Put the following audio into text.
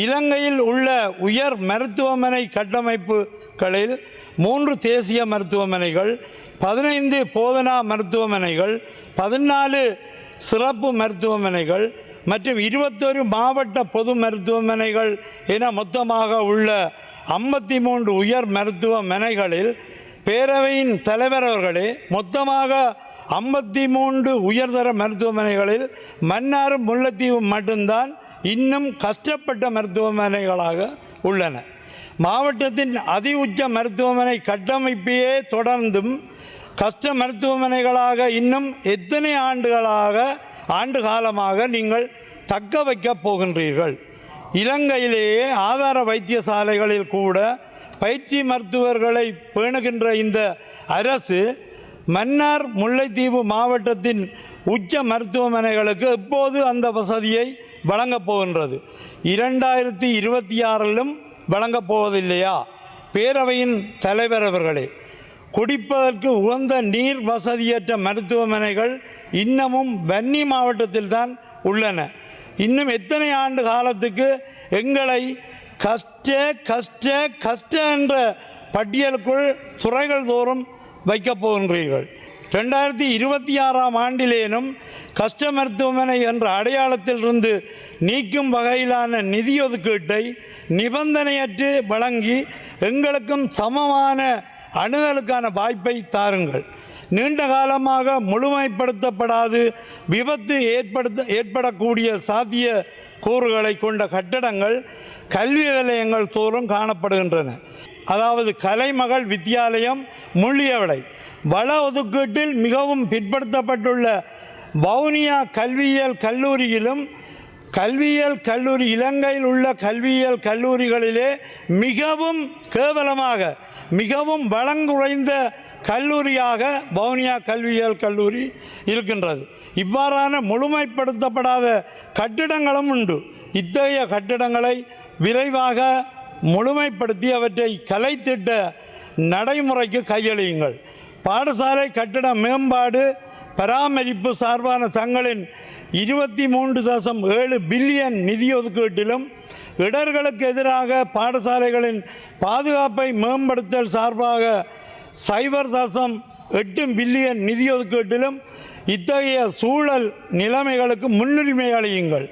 இலங்கையில் உள்ள உயர் மருத்துவமனை கட்டமைப்புகளில் மூன்று தேசிய மருத்துவமனைகள் பதினைந்து போதனா மருத்துவமனைகள் பதினாலு சிறப்பு மருத்துவமனைகள் மற்றும் இருபத்தொரு மாவட்ட பொது மருத்துவமனைகள் என மொத்தமாக உள்ள ஐம்பத்தி மூன்று உயர் மருத்துவமனைகளில் பேரவையின் தலைவர் அவர்களே மொத்தமாக ஐம்பத்தி மூன்று உயர்தர மருத்துவமனைகளில் மன்னாரும் முல்லைத்தீவும் மட்டும்தான் இன்னும் கஷ்டப்பட்ட மருத்துவமனைகளாக உள்ளன. மாவட்டத்தின் அதி உச்ச மருத்துவமனை கட்டமைப்பையே தொடர்ந்தும் கஷ்ட மருத்துவமனைகளாக இன்னும் எத்தனை ஆண்டுகளாக ஆண்டு காலமாக நீங்கள் தக்க வைக்கப் போகின்றீர்கள்? இலங்கையிலேயே ஆதார வைத்தியசாலைகளில் கூட பயிற்சி மருத்துவர்களை பேணுகின்ற இந்த அரசு மன்னார் முல்லைத்தீவு மாவட்டத்தின் உச்ச மருத்துவமனைகளுக்கு எப்போது அந்த வசதியை வழங்கப் போகின்றது. இரண்டாயிரத்தி இருபத்தி ஆறிலும் வழங்கப் போவதில்லையா? பேரவையின் தலைவர் அவர்களே குடிப்பதற்கு உகந்த நீர் வசதியற்ற மருத்துவமனைகள் இன்னமும் வன்னி மாவட்டத்தில்தான் உள்ளன. இன்னும் எத்தனை ஆண்டு காலத்துக்கு எங்களை கஷ்ட கஷ்ட கஷ்ட என்ற பட்டியலுக்குள் துறைகள் தோறும் வைக்கப் போகின்றீர்கள். ரெண்டாயிரத்தி இருபத்தி ஆறாம் ஆண்டிலேனும் கஷ்ட மருத்துவமனை என்ற அடையாளத்திலிருந்து நீக்கும் வகையிலான நிதி ஒதுக்கீட்டை நிபந்தனையற்று வழங்கி எங்களுக்கும் சமமான அணுகலுக்கான வாய்ப்பை தாருங்கள். நீண்ட காலமாக முழுமைப்படுத்தப்படாது விபத்து ஏற்படுத்த ஏற்படக்கூடிய சாத்திய கூறுகளை கொண்ட கட்டடங்கள் கல்வி நிலையங்கள் தோறும் காணப்படுகின்றன. அதாவது கலைமகள் வித்தியாலயம் முள்ளியவளை வள ஒதுக்கீட்டில் மிகவும் பிற்படுத்தப்பட்டுள்ள வவுனியா கல்வியியல் கல்லூரியிலும் கல்வியியல் கல்லூரி இலங்கையில் உள்ள கல்வியியல் கல்லூரிகளிலே மிகவும் கேவலமாக மிகவும் வளங்குறைந்த கல்லூரியாக வவுனியா கல்வியியல் கல்லூரி இருக்கின்றது. இவ்வாறான முழுமைப்படுத்தப்படாத கட்டிடங்களும் உண்டு. இத்தகைய கட்டிடங்களை விரைவாக முழுமைப்படுத்தி அவற்றை கலைத்திட்ட நடைமுறைக்கு கையளியுங்கள். பாடசாலை கட்டட மேம்பாடு பராமரிப்பு சார்பான தங்களின் இருபத்தி மூன்று தசம் ஏழு பில்லியன் நிதி ஒதுக்கீட்டிலும் இடர்களுக்கு எதிராக பாடசாலைகளின் பாதுகாப்பை மேம்படுத்தல் சார்பாக சைபர் தசம் எட்டு பில்லியன் நிதி ஒதுக்கீட்டிலும் இத்தகைய சூழல் நிலைமைகளுக்கு முன்னுரிமை அளியுங்கள்.